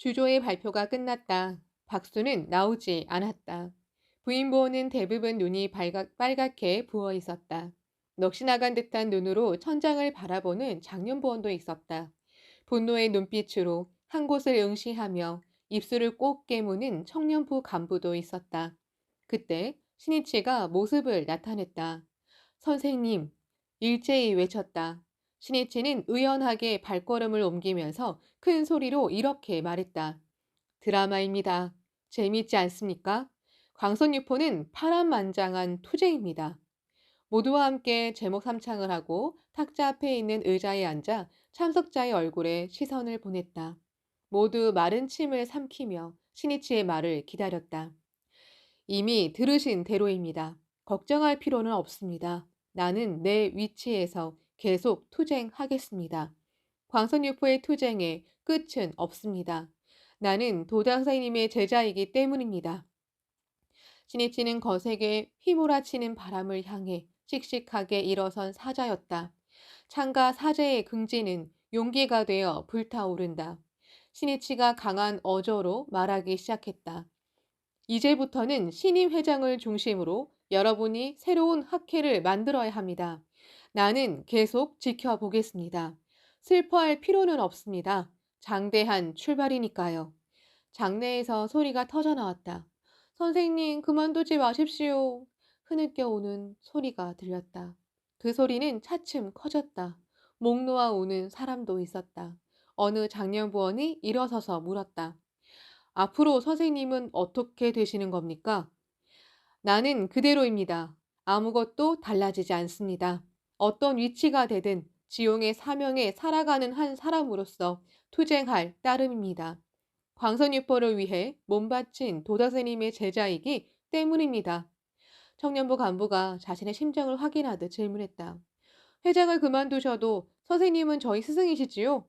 주조의 발표가 끝났다. 박수는 나오지 않았다. 부인보호는 대부분 눈이 발각, 빨갛게 부어 있었다. 넋이 나간 듯한 눈으로 천장을 바라보는 장년보원도 있었다. 분노의 눈빛으로 한 곳을 응시하며 입술을 꼭 깨무는 청년부 간부도 있었다. 그때 신이치가 모습을 나타냈다. 선생님, 일제히 외쳤다. 신이치는 의연하게 발걸음을 옮기면서 큰 소리로 이렇게 말했다. 드라마입니다. 재미있지 않습니까? 광선유포는 파란만장한 투쟁입니다. 모두와 함께 제목 삼창을 하고 탁자 앞에 있는 의자에 앉아 참석자의 얼굴에 시선을 보냈다. 모두 마른 침을 삼키며 신이치의 말을 기다렸다. 이미 들으신 대로입니다. 걱정할 필요는 없습니다. 나는 내 위치에서 계속 투쟁하겠습니다. 광선유포의 투쟁에 끝은 없습니다. 나는 도당사님의 제자이기 때문입니다. 신이치는 거세게 휘몰아치는 바람을 향해 씩씩하게 일어선 사자였다. 창가 사제의 긍지는 용기가 되어 불타오른다. 신이치가 강한 어조로 말하기 시작했다. 이제부터는 신임 회장을 중심으로 여러분이 새로운 학회를 만들어야 합니다. 나는 계속 지켜보겠습니다. 슬퍼할 필요는 없습니다. 장대한 출발이니까요. 장내에서 소리가 터져 나왔다. 선생님, 그만두지 마십시오. 흐느껴 오는 소리가 들렸다. 그 소리는 차츰 커졌다. 목 놓아 우는 사람도 있었다. 어느 장년부원이 일어서서 물었다. 앞으로 선생님은 어떻게 되시는 겁니까? 나는 그대로입니다. 아무것도 달라지지 않습니다. 어떤 위치가 되든 지용의 사명에 살아가는 한 사람으로서 투쟁할 따름입니다. 광선유포를 위해 몸바친 도다스님의 제자이기 때문입니다. 청년부 간부가 자신의 심정을 확인하듯 질문했다. 회장을 그만두셔도 선생님은 저희 스승이시지요?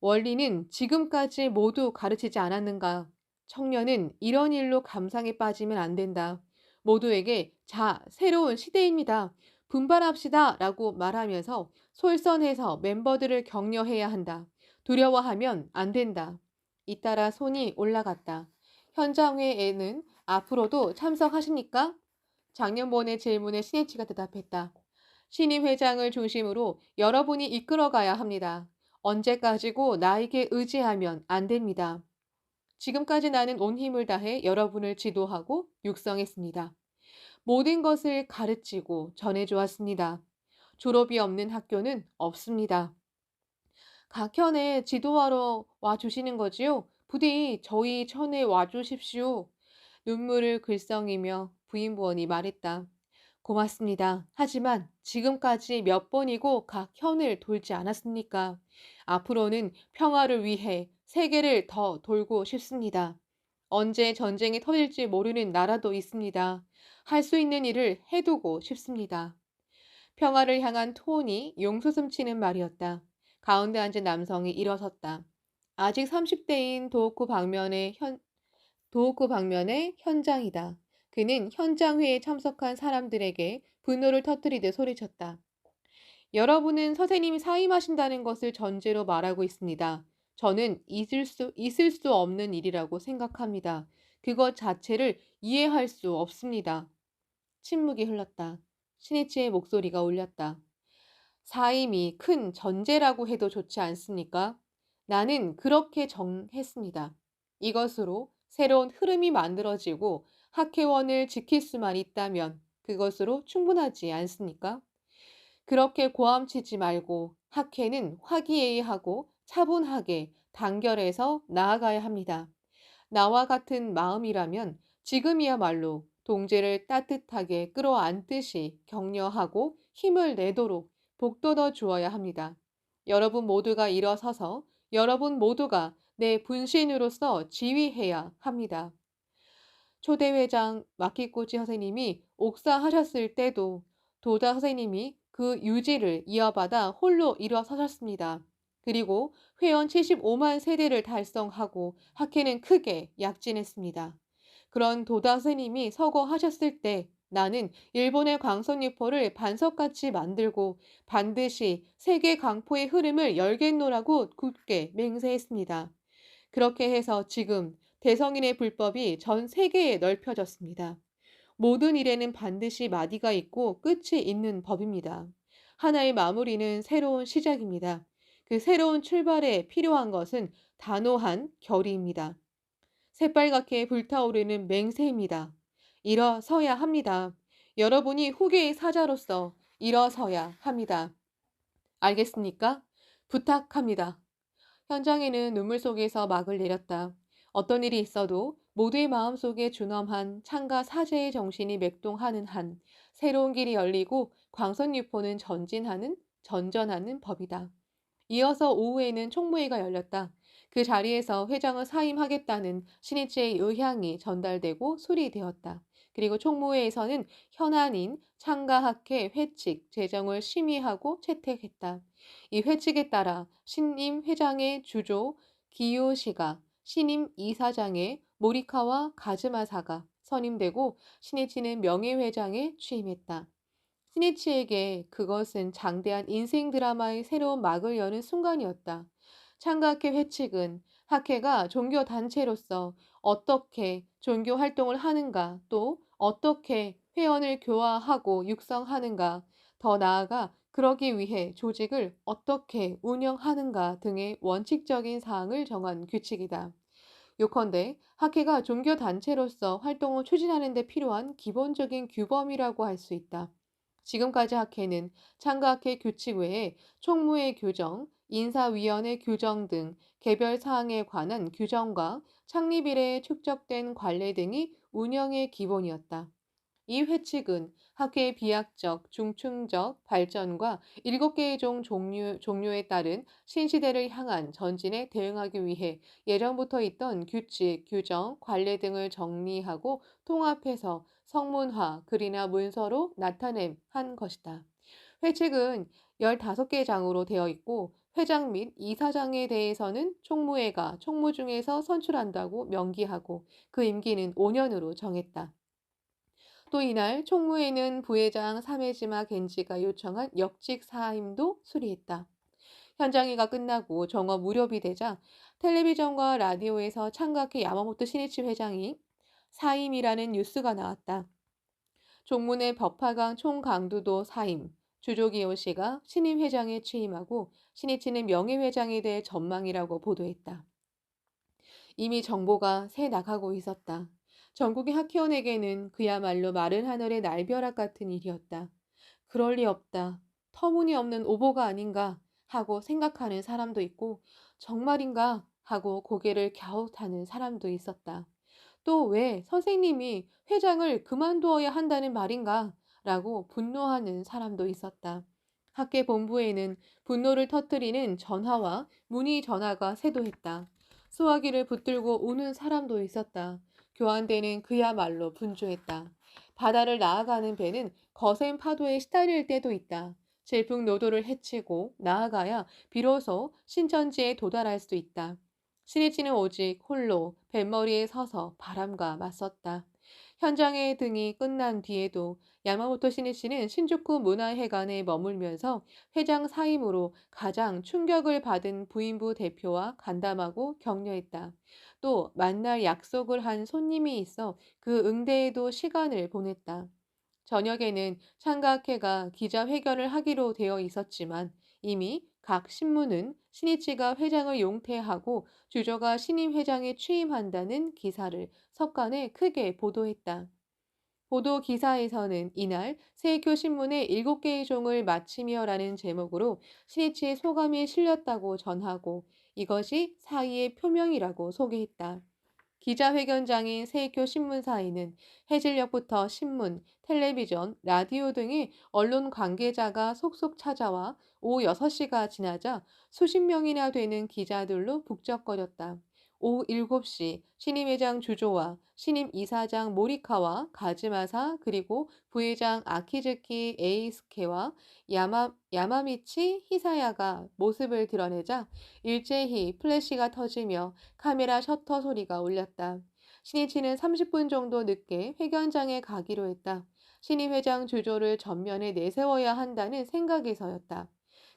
원리는 지금까지 모두 가르치지 않았는가? 청년은 이런 일로 감상에 빠지면 안 된다. 모두에게 자, 새로운 시대입니다. 분발합시다. 라고 말하면서 솔선해서 멤버들을 격려해야 한다. 두려워하면 안 된다. 잇따라 손이 올라갔다. 현장회에는 앞으로도 참석하십니까? 작년본의 질문에 신혜치가 대답했다. 신임 회장을 중심으로 여러분이 이끌어가야 합니다. 언제까지고 나에게 의지하면 안 됩니다. 지금까지 나는 온 힘을 다해 여러분을 지도하고 육성했습니다. 모든 것을 가르치고 전해주었습니다. 졸업이 없는 학교는 없습니다. 각현에 지도하러 와주시는 거지요? 부디 저희 천에 와주십시오. 눈물을 글썽이며 부인부원이 말했다. 고맙습니다. 하지만 지금까지 몇 번이고 각 현을 돌지 않았습니까? 앞으로는 평화를 위해 세계를 더 돌고 싶습니다. 언제 전쟁이 터질지 모르는 나라도 있습니다. 할 수 있는 일을 해두고 싶습니다. 평화를 향한 톤이 용수숨치는 말이었다. 가운데 앉은 남성이 일어섰다. 아직 30대인 도호쿠 방면의 현, 도호쿠 방면의 현장이다. 그는 현장회에 참석한 사람들에게 분노를 터뜨리듯 소리쳤다. 여러분은 선생님이 사임하신다는 것을 전제로 말하고 있습니다. 저는 있을 수, 있을 수 없는 일이라고 생각합니다. 그것 자체를 이해할 수 없습니다. 침묵이 흘렀다. 신이치의 목소리가 울렸다. 사임이 큰 전제라고 해도 좋지 않습니까? 나는 그렇게 정했습니다. 이것으로 새로운 흐름이 만들어지고 학회원을 지킬 수만 있다면 그것으로 충분하지 않습니까? 그렇게 고함치지 말고 학회는 화기애애하고 차분하게 단결해서 나아가야 합니다. 나와 같은 마음이라면 지금이야말로 동제를 따뜻하게 끌어안듯이 격려하고 힘을 내도록 복돋워 주어야 합니다. 여러분 모두가 일어서서 여러분 모두가 내 분신으로서 지휘해야 합니다. 초대회장 마키코치 선생님이 옥사하셨을 때도 도다 선생님이 그 유지를 이어받아 홀로 일어서셨습니다. 그리고 회원 75만 세대를 달성하고 학회는 크게 약진했습니다. 그런 도다 선생님이 서거하셨을 때 나는 일본의 광선유포를 반석같이 만들고 반드시 세계 강포의 흐름을 열겠노라고 굳게 맹세했습니다. 그렇게 해서 지금 대성인의 불법이 전 세계에 넓혀졌습니다. 모든 일에는 반드시 마디가 있고 끝이 있는 법입니다. 하나의 마무리는 새로운 시작입니다. 그 새로운 출발에 필요한 것은 단호한 결의입니다. 새빨갛게 불타오르는 맹세입니다. 일어서야 합니다. 여러분이 후계의 사자로서 일어서야 합니다. 알겠습니까? 부탁합니다. 현장에는 눈물 속에서 막을 내렸다. 어떤 일이 있어도 모두의 마음속에 준엄한 창가 사제의 정신이 맥동하는 한 새로운 길이 열리고 광선유포는 전진하는 전전하는 법이다. 이어서 오후에는 총무회가 열렸다. 그 자리에서 회장을 사임하겠다는 신이치의 의향이 전달되고 수리되었다. 그리고 총무회에서는 현안인 창가학회 회칙 제정을 심의하고 채택했다. 이 회칙에 따라 신임 회장의 주조 기요시가 신임 이사장의 모리카와 가즈마사가 선임되고 신이치는 명예회장에 취임했다. 신이치에게 그것은 장대한 인생 드라마의 새로운 막을 여는 순간이었다. 창가학회 회칙은 학회가 종교 단체로서 어떻게 종교 활동을 하는가 또 어떻게 회원을 교화하고 육성하는가 더 나아가 그러기 위해 조직을 어떻게 운영하는가 등의 원칙적인 사항을 정한 규칙이다. 요컨대 학회가 종교 단체로서 활동을 추진하는 데 필요한 기본적인 규범이라고 할 수 있다. 지금까지 학회는 창가학회 규칙 외에 총무회 규정, 인사위원회 규정 등 개별 사항에 관한 규정과 창립 이래 축적된 관례 등이 운영의 기본이었다. 이 회칙은 학회의 비약적, 중충적 발전과 일곱 개의 종 종류, 종류에 따른 신시대를 향한 전진에 대응하기 위해 예전부터 있던 규칙, 규정, 관례 등을 정리하고 통합해서 성문화, 글이나 문서로 나타냄 한 것이다. 회칙은 15개 장으로 되어 있고 회장 및 이사장에 대해서는 총무회가 총무 중에서 선출한다고 명기하고 그 임기는 5년으로 정했다. 또 이날 총무회는 부회장 사메지마 겐지가 요청한 역직 사임도 수리했다. 현장회가 끝나고 정업 무렵이 되자 텔레비전과 라디오에서 창각회 야마모토 신이치 회장이 사임이라는 뉴스가 나왔다. 종문의 법화강 총강두도 사임, 주조기호 씨가 신임 회장에 취임하고 신이치는 명예회장에 대해 전망이라고 보도했다. 이미 정보가 새 나가고 있었다. 전국의 학회원에게는 그야말로 마른 하늘의 날벼락 같은 일이었다. 그럴 리 없다. 터무니없는 오보가 아닌가 하고 생각하는 사람도 있고 정말인가 하고 고개를 갸웃하는 사람도 있었다. 또 왜 선생님이 회장을 그만두어야 한다는 말인가 라고 분노하는 사람도 있었다. 학계 본부에는 분노를 터뜨리는 전화와 문의 전화가 쇄도했다. 수화기를 붙들고 우는 사람도 있었다. 교환대는 그야말로 분주했다. 바다를 나아가는 배는 거센 파도에 시달릴 때도 있다. 질풍노도를 헤치고 나아가야 비로소 신천지에 도달할 수 있다. 신이치는 오직 홀로 뱃머리에 서서 바람과 맞섰다. 현장의 등이 끝난 뒤에도 야마모토 신이치는 신주쿠 문화회관에 머물면서 회장 사임으로 가장 충격을 받은 부인부 대표와 간담하고 격려했다. 또 만날 약속을 한 손님이 있어 그 응대에도 시간을 보냈다. 저녁에는 창가학회가 기자회견을 하기로 되어 있었지만 이미 각 신문은 신이치가 회장을 용퇴하고 주저가 신임 회장에 취임한다는 기사를 석간에 크게 보도했다. 보도 기사에서는 이날 세교 신문의 7개의 종을 마치며라는 제목으로 신이치의 소감이 실렸다고 전하고 이것이 사의의 표명이라고 소개했다. 기자회견장인 세교 신문사에는 해질녘부터 신문, 텔레비전, 라디오 등의 언론 관계자가 속속 찾아와 오후 6시가 지나자 수십 명이나 되는 기자들로 북적거렸다. 오후 7시 신임 회장 주조와 신임 이사장 모리카와 가즈마사 그리고 부회장 아키즈키 에이스케와 야마, 야마미치 히사야가 모습을 드러내자 일제히 플래시가 터지며 카메라 셔터 소리가 울렸다. 신이치는 30분 정도 늦게 회견장에 가기로 했다. 신임 회장 주조를 전면에 내세워야 한다는 생각에서였다.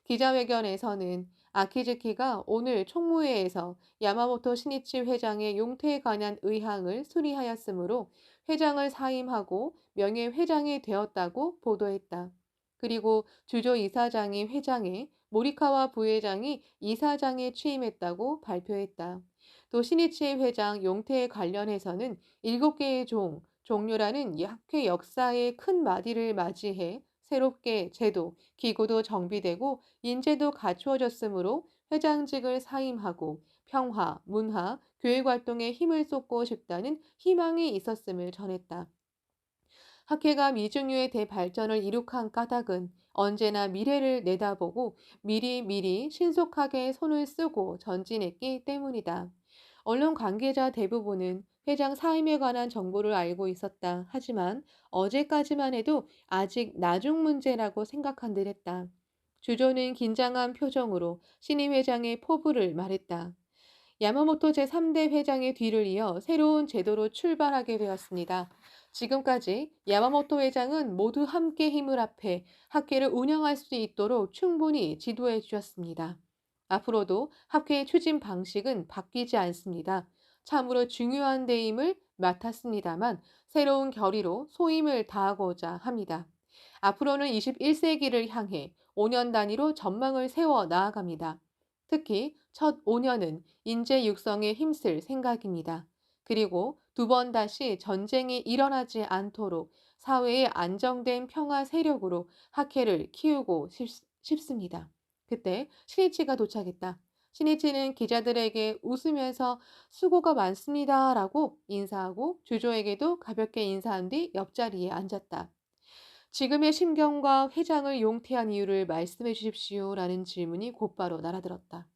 기자회견에서는 아키즈키가 오늘 총무회에서 야마모토 시니치 회장의 용퇴에 관한 의향을 수리하였으므로 회장을 사임하고 명예회장이 되었다고 보도했다. 그리고 주조 이사장이 회장에 모리카와 부회장이 이사장에 취임했다고 발표했다. 또 시니치 회장 용퇴에 관련해서는 일곱 개의 종, 종료라는 학회 역사의 큰 마디를 맞이해 새롭게 제도, 기구도 정비되고 인재도 갖추어졌으므로 회장직을 사임하고 평화, 문화, 교육 활동에 힘을 쏟고 싶다는 희망이 있었음을 전했다. 학회가 미중유의 대발전을 이룩한 까닭은 언제나 미래를 내다보고 미리 미리 신속하게 손을 쓰고 전진했기 때문이다. 언론 관계자 대부분은 회장 사임에 관한 정보를 알고 있었다. 하지만 어제까지만 해도 아직 나중 문제라고 생각한 듯 했다. 주조는 긴장한 표정으로 신임 회장의 포부를 말했다. 야마모토 제3대 회장의 뒤를 이어 새로운 제도로 출발하게 되었습니다. 지금까지 야마모토 회장은 모두 함께 힘을 합해 학회를 운영할 수 있도록 충분히 지도해 주셨습니다. 앞으로도 학회의 추진 방식은 바뀌지 않습니다. 참으로 중요한 대임을 맡았습니다만 새로운 결의로 소임을 다하고자 합니다. 앞으로는 21세기를 향해 5년 단위로 전망을 세워 나아갑니다. 특히 첫 5년은 인재 육성에 힘쓸 생각입니다. 그리고 두 번 다시 전쟁이 일어나지 않도록 사회의 안정된 평화 세력으로 학회를 키우고 싶, 싶습니다. 그때 신이치가 도착했다. 신이치는 기자들에게 웃으면서 수고가 많습니다. 라고 인사하고 주조에게도 가볍게 인사한 뒤 옆자리에 앉았다. 지금의 심경과 회장을 용퇴한 이유를 말씀해 주십시오. 라는 질문이 곧바로 날아들었다.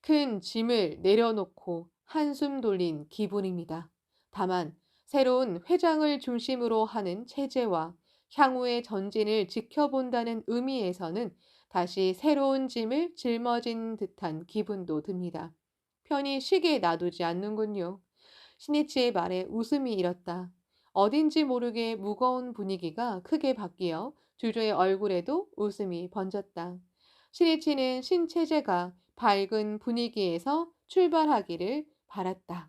큰 짐을 내려놓고 한숨 돌린 기분입니다. 다만 새로운 회장을 중심으로 하는 체제와 향후의 전진을 지켜본다는 의미에서는 다시 새로운 짐을 짊어진 듯한 기분도 듭니다. 편히 쉬게 놔두지 않는군요. 신이치의 말에 웃음이 일었다. 어딘지 모르게 무거운 분위기가 크게 바뀌어 주조의 얼굴에도 웃음이 번졌다. 신이치는 신체제가 밝은 분위기에서 출발하기를 바랐다.